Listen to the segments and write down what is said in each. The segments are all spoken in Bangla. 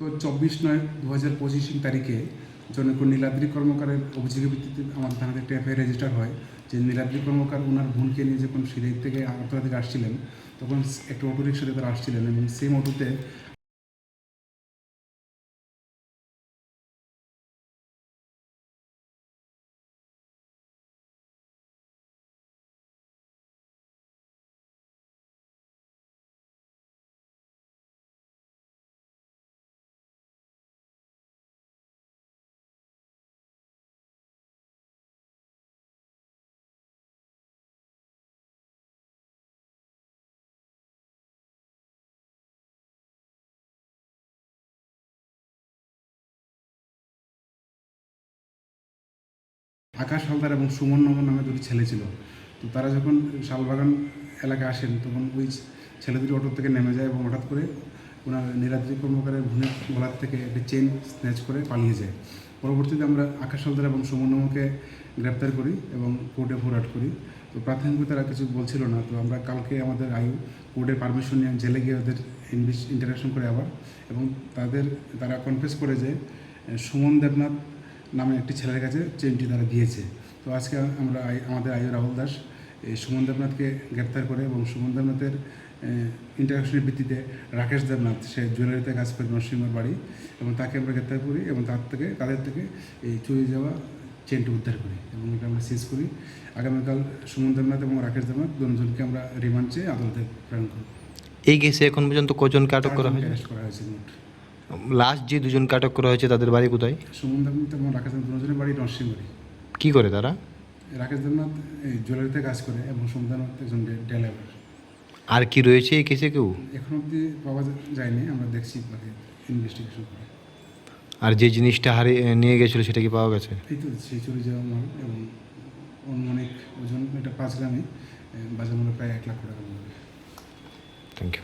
গত চব্বিশ নয় দু হাজার পঁচিশ তারিখে জনক নীলাদ্রি কর্মকারের অভিযোগের ভিত্তিতে আমাদের থানাতে একটা এফআইআর রেজিস্টার হয়। যে নীলাদ্রি কর্মকার ওনার বোনকে নিয়ে যখন সিলেট থেকে আগরতলা থেকে আসছিলেন, তখন একটা অটোরিক্সাতে তারা আসছিলেন এবং সেম অটোতে আকাশ হালদার এবং সুমন নমন নামে দুটি ছেলে ছিল। তো তারা যখন শালবাগান এলাকায় আসেন, তখন ওই ছেলে দুটি অটো থেকে নেমে যায় এবং হঠাৎ করে ওনার নীলাদ্রি কর্মকারের ভুনের গলার থেকে একটি চেন স্ন্যাচ করে পালিয়ে যায়। পরবর্তীতে আমরা আকাশ হালদার এবং সুমন নমকে গ্রেপ্তার করি এবং কোর্টে ফরওয়ার্ড করি। তো প্রাথমিকভাবে তারা কিছু বলছিল না। তো আমরা কালকে আমাদের আয়ু কোর্টের পারমিশন নিয়ে জেলে গিয়ে ওদের ইন্টারাকশন করে আবার এবং তাদের, তারা কনফেস করে যে সুমন দেবনাথ নামে একটি ছেলের কাছে চেনটি তারা দিয়েছে। তো আজকে আমরা আমাদের আয়ু রাহুল দাস এই সুমন দেবনাথকে গ্রেপ্তার করে এবং সুমন দেবনাথের ইন্টারাকশনের ভিত্তিতে রাকেশ দেবনাথ সে জুয়েলারিতে কাজ করে নরসিংহর বাড়ি এবং তাকে আমরা গ্রেপ্তার করি এবং তার থেকে তাদের থেকে এই চুরি যাওয়া চেনটি উদ্ধার করি এবং এটা আমরা সিজ করি। আগামীকাল সুমন দেবনাথ এবং রাকেশ দেবনাথ দুজনকে আমরা রিমান্ড চেয়ে আদালতে প্রেরণ করি। এই কেসে এখন পর্যন্ত কজনকে আটক করা হয়েছে? করা হয়েছে। লাস্ট যে দুজনকে আটক করা হয়েছে তাদের বাড়ি কোথায়? সুমন দেবনাথ এবং রাকেশ দেবনাথ দুজনের বাড়ি নরসিংহ বাড়ি কি করে তারা? রাকেশ দেবনাথ এই জুয়েলারিতে কাজ করে এবং সুমন দেবনাথ একজন ডেলাইভার। আর কি রয়েছে এই কেসে কেউ? এখন অবধি পাওয়া যায়নি আমরা দেখছি ইনভেস্টিগেশন করে। আর যে জিনিসটা হারিয়ে নিয়ে গেছিল সেটা কি পাওয়া গেছে? এই তো সেই চুরি যাওয়া মাল এবং অনেক ওজন এটা পাঁচ গ্রামে বাজার মূল্য প্রায় এক লাখ টাকা থ্যাংক ইউ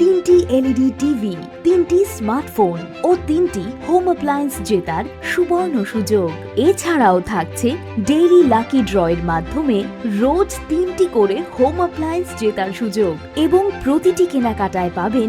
তিনটি এলইডি টিভি, তিনটি স্মার্টফোন ও তিনটি হোম অ্যাপ্লায়েন্স জেতার সুবর্ণ সুযোগ। এছাড়াও থাকছে ডেইলি লাকি ড্রয়ের মাধ্যমে রোজ তিনটি করে হোম অ্যাপ্লায়েন্স জেতার সুযোগ এবং প্রতিটি কেনাকাটায় পাবেন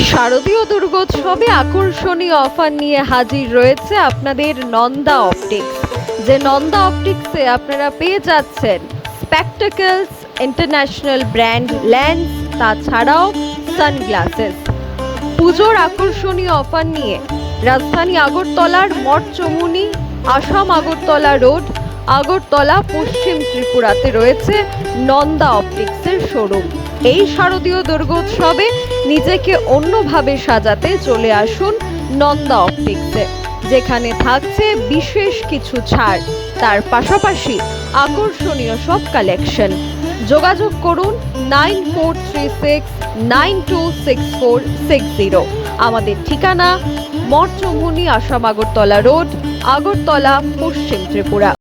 শারদীয় দুর্গোৎসবে আকর্ষণীয় অফার নিয়ে হাজির রয়েছে আপনাদের নন্দা অপটিক্স। যে নন্দা অপটিক্সে আপনারা পেয়ে যাচ্ছেন স্পেকটাকলস, ইন্টারন্যাশনাল ব্র্যান্ড লেন্স তাছাড়াও সানগ্লাসেস। পুজোর আকর্ষণীয় অফার নিয়ে রাজধানী আগরতলার মঠ চমুনি, আসাম আগরতলা রোড, আগরতলা পশ্চিম ত্রিপুরাতে রয়েছে নন্দা অপটিক্সের শোরুম। এই শারদীয় দুর্গোৎসবে নিজেকে অন্যভাবে সাজাতে চলে আসুন নন্দা অপটিক্সে, যেখানে থাকছে বিশেষ কিছু ছাড়। তার পাশাপাশি আকর্ষণীয় সব কালেকশন। যোগাযোগ করুন nine four three six nine two six four six zero. আমাদের ঠিকানা মঠচৌমুনি আসাম আগরতলা রোড, আগরতলা, পশ্চিম ত্রিপুরা।